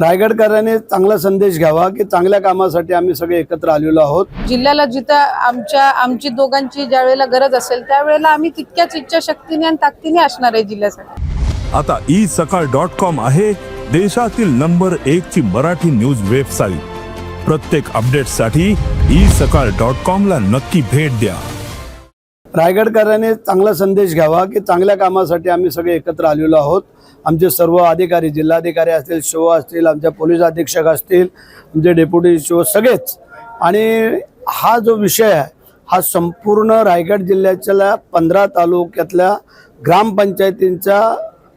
रायगडकरांनी चांगला संदेश घ्यावा की चांगल्या कामासाठी आम्ही सगळे एकत्र आलेलो आहोत. जिल्ह्याला जिथं आमच्या आमची दोघांची ज्या वेळेला गरज असेल त्यावेळेला आम्ही तितक्याच इच्छाशक्तीने आणि ताकदीने असणार आहे जिल्ह्यासाठी. आता ई सकाळ डॉट कॉम आहे देशातील नंबर एक ची मराठी न्यूज वेबसाईट. प्रत्येक अपडेटसाठी ई सकाळ डॉट कॉम ला नक्की भेट द्या. रायगडकरांनी चांगला संदेश घ्यावा की चांगल्या कामासाठी आम्ही सगळे एकत्र आलेलो आहोत. आमचे सर्व अधिकारी जिल्हाधिकारी असतील शिव असतील आमच्या पोलीस अधीक्षक असतील आमचे डेप्युटी शिव सगळेच. आणि हा जो विषय आहे हा संपूर्ण रायगड जिल्ह्याच्या पंधरा तालुक्यातल्या ग्रामपंचायतींच्या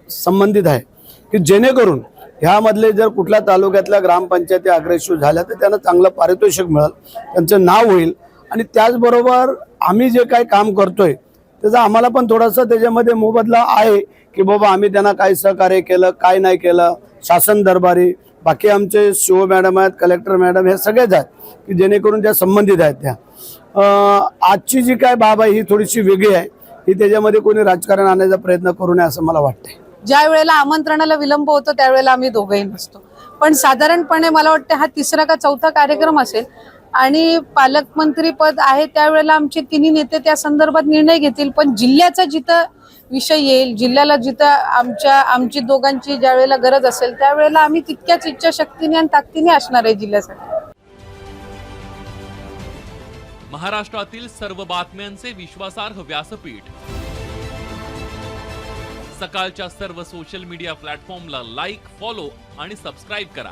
संबंधित आहे. की जेणेकरून ह्यामधले जर कुठल्या तालुक्यातल्या ग्रामपंचायती अग्रेसिव्ह झाल्या तर त्यांना चांगलं पारितोषिक मिळेल त्यांचं नाव होईल. आणि त्याचबरोबर आम्ही जे काही काम करतोय त्याचा आम्हाला पण थोडासा त्याच्यामध्ये मोबदला आहे की बाबा आम्ही त्यांना काय सहकार्य केलं काय नाही केलं. शासन दरबारी बाकी आमचे शिव मॅडम आहेत कलेक्टर मॅडम हे सगळेच आहेत की जेणेकरून त्या संबंधित आहेत त्या. आजची जी काय बाब आहे ही थोडीशी वेगळी आहे. ही त्याच्यामध्ये कोणी राजकारण आणण्याचा प्रयत्न करू नये असं मला वाटतंय. ज्या वेळेला आमंत्रणाला विलंब होतो त्यावेळेला आम्ही दोघंही नसतो पण साधारणपणे मला वाटतं हा तिसरा का चौथा कार्यक्रम असेल आणि पालकमंत्री पद आहे त्यावेळेला आमचे तिन्ही नेते त्या संदर्भात निर्णय घेतील. पण जिल्ह्याचा जिथं विषय येईल जिल्ह्याला जिथं आमच्या आमची दोघांची ज्या वेळेला गरज असेल त्यावेळेला आम्ही तितक्याच इच्छाशक्तीने आणि ताकदीने असणार आहे जिल्ह्यासाठी. महाराष्ट्रातील सर्व बातम्यांचे विश्वासार्ह व्यासपीठ. सकाळच्या सर्व सोशल मीडिया प्लॅटफॉर्मला लाईक फॉलो आणि सबस्क्राईब करा.